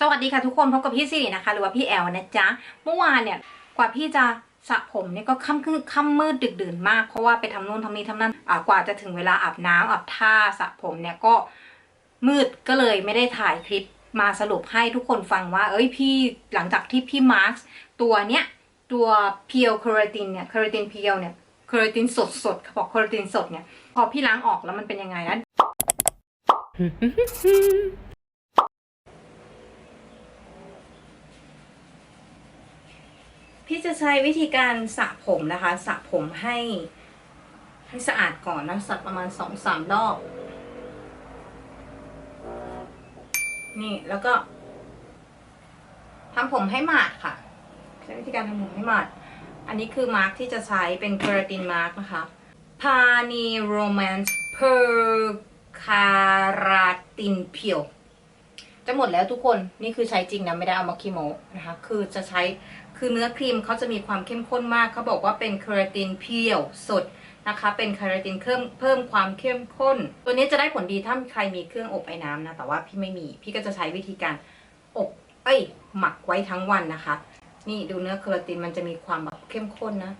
สวัสดีค่ะทุกคนพบกับพี่สิรินะคะ หรือว่าพี่แอลนะจ๊ะเมื่อวานเนี่ยกว่าพี่จะสระผมเนี่ยก็ค่ำคืนค่ำมืดดึกดื่นมากเพราะว่าไปทำนู่นทำนี่ทำนั่นอ่ากว่าจะถึงเวลาอาบน้ำอาบท่าสระผมเนี่ยก็มืดก็เลยไม่ได้ถ่ายคลิปมาสรุปให้ทุกคนฟังว่า เอ้ยพี่หลังจากที่พี่มาร์คตัวเนี้ยตัวเพียวคาราตินเนี่ยคาราตินเพียวเนี่ยคาราตินสดสดเขาบอกคาราตินสดเนี่ยพอพี่ล้างออกแล้วมันเป็นยังไงนะ พี่จะใช้วิธีการสระผมนะคะสระผมให้ให้สะอาดก่อนนะสระประมาณสองสามรอบ นี่แล้วก็ทำผมให้หมาดค่ะ ใช้วิธีการทำผมให้หมาด อันนี้คือมาร์กที่จะใช้เป็นเคราตินมาร์กนะคะพานีโรแมนส์เพอร์คาราตินเพียวจะหมดแล้วทุกคนนี่คือใช้จริงนะไม่ได้เอามาคีโมนะคะ คือจะใช้ คือเนื้อครีมเขาจะมีความเข้มข้นมากเขาบอกว่าเป็นเคราตินเพียวสดนะคะเป็นเคราตินเพิ่มเพิ่มความเข้มข้น ตัวนี้จะได้ผลดีถ้าใครมีเครื่องอบไอ้น้ำนะ แต่ว่าพี่ไม่มี พี่ก็จะใช้วิธีการอบเอ้ยหมักไว้ทั้งวันนะคะ นี่ดูเนื้อเคราตินมันจะมีความแบบเข้มข้นนะ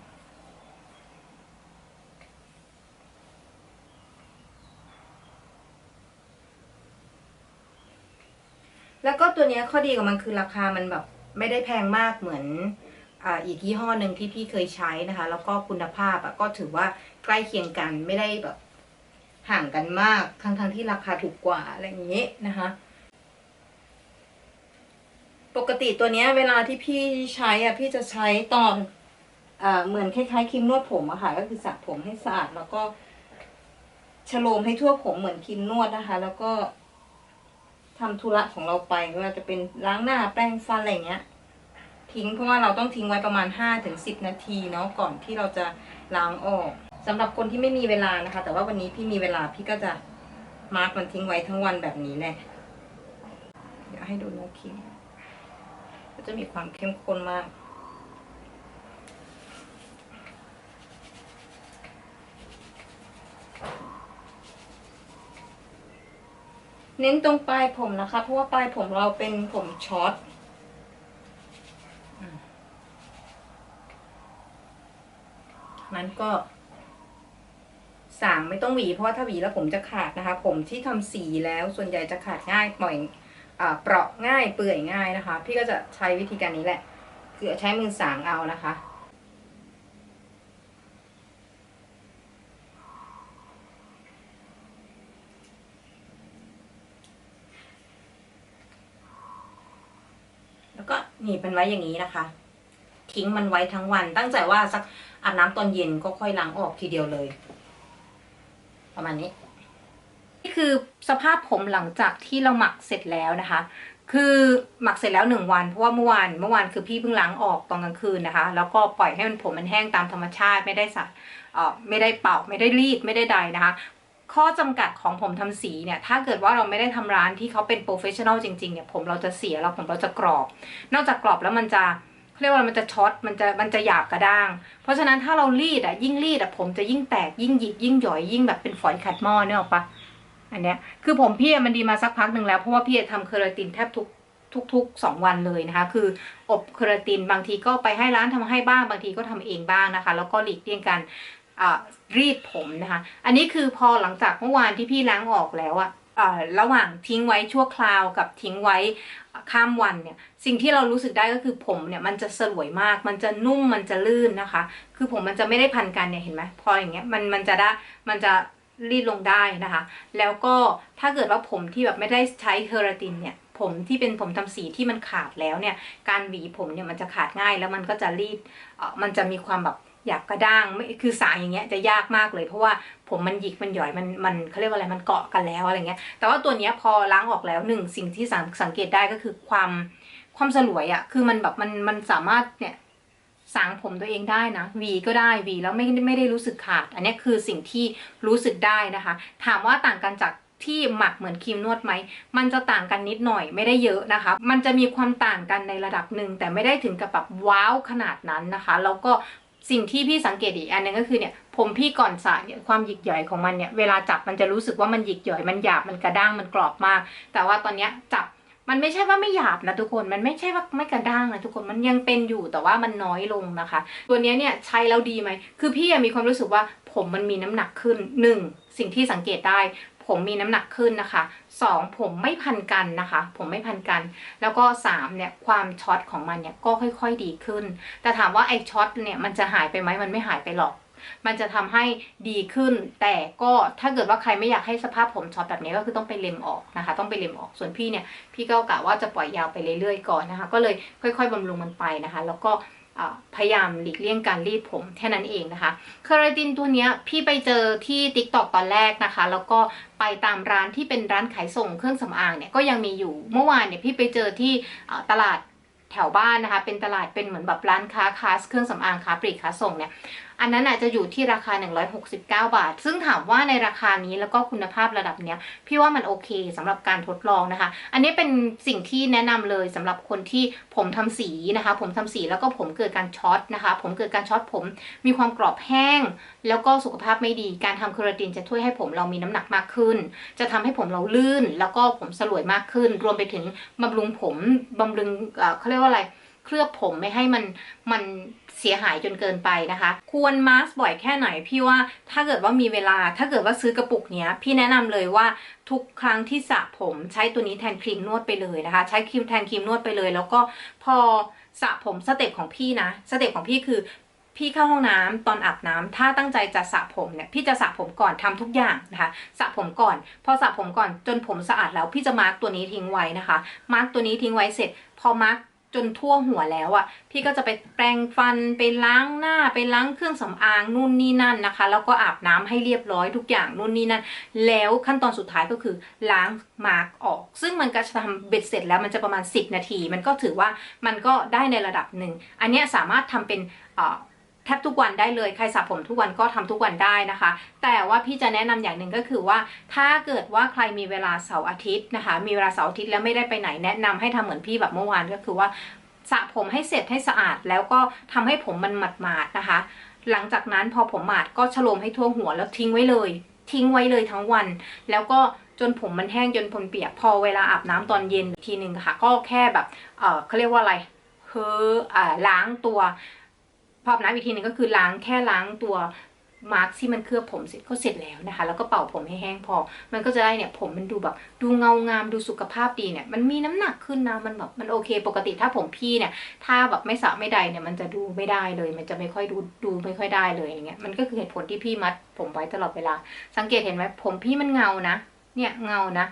แล้วก็ตัวนี้ข้อดีของมันคือราคามันแบบ ไม่ได้แพงมากเหมือนอ,อีกยี่ห้อหนึ่งที่พี่เคยใช้นะคะ แล้วก็คุณภาพก็ถือว่าใกล้เคียงกันไม่ได้แบบห่างกันมากทั้งทงๆที่ราคาถูกกว่าอะไรอย่างนี้นะคะ ปกติตัวเนี้ยเวลาที่พี่ใช้อะพี่จะใช้ตอนอเหมือนคล้ายๆครีมนวดผมอะค่ะ ก็คือสระผมให้สะอาดแล้วก็ฉโลมให้ทั่วผมเหมือนครีมนวดนะคะ แล้วก็ ทำธุระของเราไปไม่ว่าจะเป็นล้างหน้าแปรงฟันอะไรเงี้ย ทิ้งเพราะว่าเราต้องทิ้งไว้ประมาณ5ถึง10 นาทีเนาะก่อนที่เราจะล้างออกสำหรับคนที่ไม่มีเวลานะคะ แต่ว่าวันนี้พี่มีเวลาพี่ก็จะมาร์กมันทิ้งไว้ทั้งวันแบบนี้แหละเดี๋ยวให้ดูเนื้อครีมก็จะมีความเข้มข้นมาก เน้นตรงปลายผมนะคะ เพราะว่าปลายผมเราเป็นผมช็อตนั้นก็สางไม่ต้องหวีเพราะว่าถ้าหวีแล้วผมจะขาดนะคะ ผมที่ทำสีแล้วส่วนใหญ่จะขาดง่ายปล่อยอ่าเปราะง่ายเปื่อยง่ายนะคะ พี่ก็จะใช้วิธีการนี้แหละคือใช้มือสางเอานะคะ แล้วก็ หนีบมันไว้อย่างนี้นะคะ ทิ้งมันไว้ทั้งวัน ตั้งใจว่าสักอาบน้ำตอนเย็นก็ค่อยล้างออกทีเดียวเลย ประมาณนี้นี่คือสภาพผมหลังจากที่เราหมักเสร็จแล้วนะคะ คือหมักเสร็จแล้วหนึ่งวันเพราะว่าเมื่อวานเมื่อวานคือพี่เพิ่งล้างออกตอนกลางคืนนะคะ แล้วก็ปล่อยให้มันผมมันแห้งตามธรรมชาติไม่ได้สระเอ่อไม่ได้เป่าไม่ได้รีดไม่ได้ใดนะคะ ข้อจำกัดของผมทำสีเนี่ย ถ้าเกิดว่าเราไม่ได้ทำร้านที่เขาเป็นโปรเฟชชั่นอลจริงๆเนี่ย ผมเราจะเสียแล้วผมเราจะกรอบ นอกจากกรอบแล้วมันจะเรียกว่ามันจะช็อตมันจะมันจะหยาบกระด้าง เพราะฉะนั้นถ้าเรารีดอะยิ่งรีดอะผมจะยิ่งแตกยิ่งหยิกยิ่งหย่อยยิ่งแบบเป็นฝอยขัดหม้อเนี่ยหรอปะอันเนี้ยคือผมพี่มันดีมาสักพักหนึ่งแล้วเพราะว่าพี่ทำเคราตินแทบทุกทุกๆสองวันเลยนะคะ คืออบเคราตินบางทีก็ไปให้ร้านทำให้บ้าง บางทีก็ทำเองบ้างนะคะ แล้วก็หลีกเลี่ยงการ รีดผมนะคะ อันนี้คือพอหลังจากเมื่อวานที่พี่ล้างออกแล้วอะระหว่างทิ้งไว้ชั่วคราวกับทิ้งไว้ข้ามวันเนี่ย สิ่งที่เรารู้สึกได้ก็คือผมเนี่ยมันจะสลวยมาก มันจะนุ่มมันจะลื่นนะคะ คือผมมันจะไม่ได้พันกันเนี่ยเห็นไหมพออย่างเงี้ยมันมันจะได้มันจะรีดลงได้นะคะ แล้วก็ถ้าเกิดว่าผมที่แบบไม่ได้ใช้เคราตินเนี่ย ผมที่เป็นผมทำสีที่มันขาดแล้วเนี่ย การหวีผมเนี่ยมันจะขาดง่ายแล้วมันก็จะรีดเออมันจะมีความแบบ หยาบกระด้างไม่คือสายอย่างเงี้ยจะยากมากเลย เพราะว่าผมมันหยิกมันหย่อยมันมันเขาเรียกว่าอะไรมันเกาะกันแล้วอะไรเงี้ย แต่ว่าตัวเนี้ยพอล้างออกแล้วหนึ่งสิ่งที่สังสังเกตได้ก็คือความความสลวยอะ่ะคือมันแบบมันมันสามารถเนี่ยสางผมตัวเองได้นะหวีก็ได้หวีแล้วไม่ไม่ได้รู้สึกขาด อันนี้คือสิ่งที่รู้สึกได้นะคะ ถามว่าต่างกันจากที่หมักเหมือนครีมนวดไหม มันจะต่างกันนิดหน่อยไม่ได้เยอะนะคะ มันจะมีความต่างกันในระดับหนึ่งแต่ไม่ได้ถึงกับแบบว้าวขนาดนั้นนะคะ แล้วก็ สิ่งที่พี่สังเกตอีกอันหนึงก็คือเนี่ยผมพี่ก่อนสระเนี่ยความหยิกหย่อยของมันเนี่ยเวลาจับมันจะรู้สึกว่ามันหยิกหย่อยมันหยาบมันกระด้างมันกรอบมาก แต่ว่าตอนเนี้ยจับมันไม่ใช่ว่าไม่หยาบนะทุกคน มันไม่ใช่ว่าไม่กระด้างนะทุกคน มันยังเป็นอยู่แต่ว่ามันน้อยลงนะคะ ตัวเนี้ยเนี่ยใช้แล้วดีไหม คือพี่มีความรู้สึกว่าผมมันมีน้ำหนักขึ้นหนึ่งสิ่งที่สังเกตได้ ผมมีน้ำหนักขึ้นนะคะสองผมไม่พันกันนะคะ ผมไม่พันกัน แล้วก็สามเนี่ยความช็อตของมันเนี่ยก็ค่อย ๆดีขึ้น แต่ถามว่าไอ้ช็อตเนี่ยมันจะหายไปไหมมันไม่หายไปหรอกมันจะทำให้ดีขึ้น แต่ก็ถ้าเกิดว่าใครไม่อยากให้สภาพผมช็อตแบบนี้ก็คือต้องไปเล็มออกนะคะ ต้องไปเล็มออกส่วนพี่เนี่ยพี่ก็กะว่าจะปล่อยยาวไปเรื่อยๆก่อนนะคะ ก็เลยค่อย ๆบำรุงมันไปนะคะ แล้วก็ พยายามหลีกเลี่ยงการรีดผมแค่นั้นเองนะคะเคาราตินตัวนี้พี่ไปเจอที่ t ิ k t o k ตอนแรกนะคะ แล้วก็ไปตามร้านที่เป็นร้านขายส่งเครื่องสำอางเนี่ยก็ยังมีอยู่เมื่อวานเนี่ยพี่ไปเจอที่ตลาดแถวบ้านนะคะ เป็นตลาดเป็นเหมือนแบบร้านค้าค้าเครื่องสำอางค้าปลีกค้าส่งเนี่ย อันนั้นอาจจะอยู่ที่ราคา 169 บาท ซึ่งถามว่าในราคานี้แล้วก็คุณภาพระดับเนี้ย พี่ว่ามันโอเคสำหรับการทดลองนะคะ อันนี้เป็นสิ่งที่แนะนำเลยสำหรับคนที่ผมทำสีนะคะ ผมทำสีแล้วก็ผมเกิดการช็อตนะคะ ผมเกิดการช็อตผมมีความกรอบแห้ง แล้วก็สุขภาพไม่ดี การทำเคอราตินจะช่วยให้ผมเรามีน้ำหนักมากขึ้น จะทำให้ผมเราลื่น แล้วก็ผมสลวยมากขึ้น รวมไปถึงบำรุงผมบำรุงเขาเรียกว่าอะไร เคลือบผมไม่ให้มันมันเสียหายจนเกินไปนะคะ ควรมาสบ่อยแค่ไหนพี่ว่าถ้าเกิดว่ามีเวลาถ้าเกิดว่าซื้อกระปุกเนี้ยพี่แนะนำเลยว่าทุกครั้งที่สระผมใช้ตัวนี้แทนครีมนวดไปเลยนะคะ ใช้ครีมแทนครีมนวดไปเลย แล้วก็พอสระผมสเต็ปของพี่นะสเต็ปของพี่คือพี่เข้าห้องน้ำตอนอาบน้ำถ้าตั้งใจจะสระผมเนี่ยพี่จะสระผมก่อนทำทุกอย่างนะคะสระผมก่อน พอสระผมก่อนจนผมสะอาดแล้วพี่จะมาร์กตัวนี้ทิ้งไว้นะคะ มาร์กตัวนี้ทิ้งไว้เสร็จ พอมาร์ก จนทั่วหัวแล้วอะ่ะ พี่ก็จะไปแปรงฟันไปล้างหน้าไปล้างเครื่องสำอางนู่นนี่นั่นนะคะ แล้วก็อาบน้ำให้เรียบร้อยทุกอย่างนู่นนี่นั่น แล้วขั้นตอนสุดท้ายก็คือล้างมาร์กออก ซึ่งมันก็จะทำเบ็ดเสร็จแล้วมันจะประมาณ 10 นาที มันก็ถือว่ามันก็ได้ในระดับหนึ่ง อันนี้สามารถทำเป็นอ่อแทบทุกวันได้เลย ใครสระผมทุกวันก็ทำทุกวันได้นะคะ แต่ว่าพี่จะแนะนำอย่างหนึ่งก็คือว่า ถ้าเกิดว่าใครมีเวลาเสาร์อาทิตย์นะคะ มีเวลาเสาร์อาทิตย์แล้วไม่ได้ไปไหนแนะนำให้ทำเหมือนพี่แบบเมื่อวานก็คือว่าสระผมให้เสร็จให้สะอาดแล้วก็ทำให้ผมมันหมาดๆนะคะ หลังจากนั้นพอผมหมาดก็ฉโลมให้ทั่วหัวแล้วทิ้งไว้เลย ทิ้งไว้เลยทั้งวัน แล้วก็จนผมมันแห้งจนผมเปียกพอเวลาอาบน้ำตอนเย็นทีหนึ่งค่ะ ก็แค่แบบเออเขาเรียกว่าอะไรเฮออ่าล้างตัว พออาบน้ำอีกทีหนึ่งก็คือล้างแค่ล้างตัวมาร์กที่มันเคลือบผมเสร็จก็เสร็จแล้วนะคะ แล้วก็เป่าผมให้แห้งพอ มันก็จะได้เนี่ยผมมันดูแบบดูเงางามดูสุขภาพดีเนี่ย มันมีน้ำหนักขึ้นนะมันแบบมันโอเค ปกติถ้าผมพี่เนี่ย ถ้าแบบไม่สระไม่ใดเนี่ยมันจะดูไม่ได้เลย มันจะไม่ค่อยดูดูไม่ค่อยได้เลยอย่างเงี้ยมันก็คือเหตุผลที่พี่มัด ผมไว้ตลอดเวลา สังเกตเห็นไหมผมพี่มันเงานะ เนี่ยเงานะ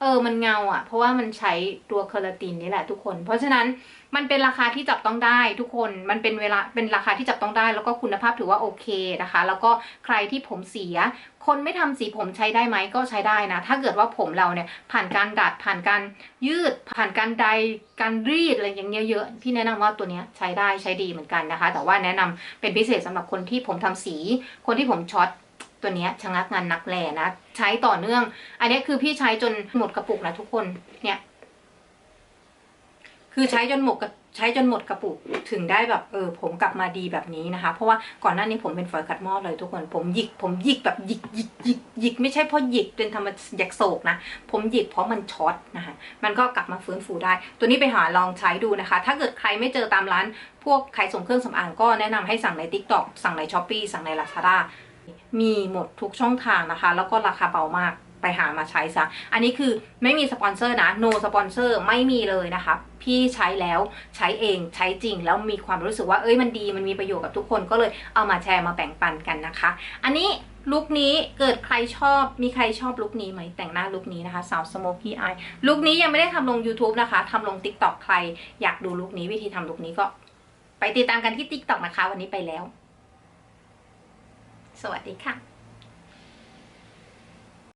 เออมันเงาอะ เพราะว่ามันใช้ตัวเคอราตินนี่แหละทุกคน เพราะฉะนั้นมันเป็นราคาที่จับต้องได้ทุกคนมันเป็นเวลาเป็นราคาที่จับต้องได้ แล้วก็คุณภาพถือว่าโอเคนะคะ แล้วก็ใครที่ผมเสีย คนไม่ทำสีผมใช้ได้ไหมก็ใช้ได้นะ ถ้าเกิดว่าผมเราเนี่ยผ่านการดัดผ่านการยืด ผ่านการใดการรีดอะไรอย่างเงี้ยเยอะพี่แนะนำว่าตัวเนี้ยใช้ได้ใช้ดีเหมือนกันนะคะ แต่ว่าแนะนำเป็นพิเศษสำหรับคนที่ผมทำสี คนที่ผมช็อต ตัวนี้ชะงักงานนักแลนะ ใช้ต่อเนื่อง อันนี้คือพี่ใช้จนหมดกระปุกนะทุกคนเนี่ย คือใช้จนหมดกระใช้จนหมดกระปุกถึงได้แบบเออผมกลับมาดีแบบนี้นะคะ เพราะว่าก่อนหน้านี้ผมเป็นฝอยขัดหม้อเลยทุกคนผมหยิก ผมหยิกแบบหยิกหยิกหยิกหยิกไม่ใช่เพราะหยิกเป็นธรรมอยากโศกนะ ผมหยิกเพราะมันช็อตนะคะมันก็กลับมาฟื้นฟูได้ ตัวนี้ไปหาลองใช้ดูนะคะ ถ้าเกิดใครไม่เจอตามร้าน พวกขายส่งเครื่องสำอางก็แนะนำให้สั่งใน t ิ k t o k สั่งใน s h อ p e e สั่งใน Lazada มีหมดทุกช่องทางนะคะ แล้วก็ราคาเบามากไปหามาใช้ซะ อันนี้คือไม่มีสปอนเซอร์นะ no สปอนเซอร์ไม่มีเลยนะคะ พี่ใช้แล้วใช้เองใช้จริง แล้วมีความรู้สึกว่าเอ้ยมันดีมันมีประโยชน์กับทุกคนก็เลยเอามาแชร์มาแบ่งปันกันนะคะ อันนี้ลุคนี้เกิดใครชอบมีใครชอบลุคนี้ไหมแต่งหน้าลุคนี้นะคะสาวสโมกี้อายลุคนี้ยังไม่ได้ทำลง YouTube นะคะทำลง TikTok ใครอยากดูลุคนี้วิธีทำลุคนี้ก็ ไปติดตามกันที่ TikTok นะคะ วันนี้ไปแล้ว สวัสดีค่ะ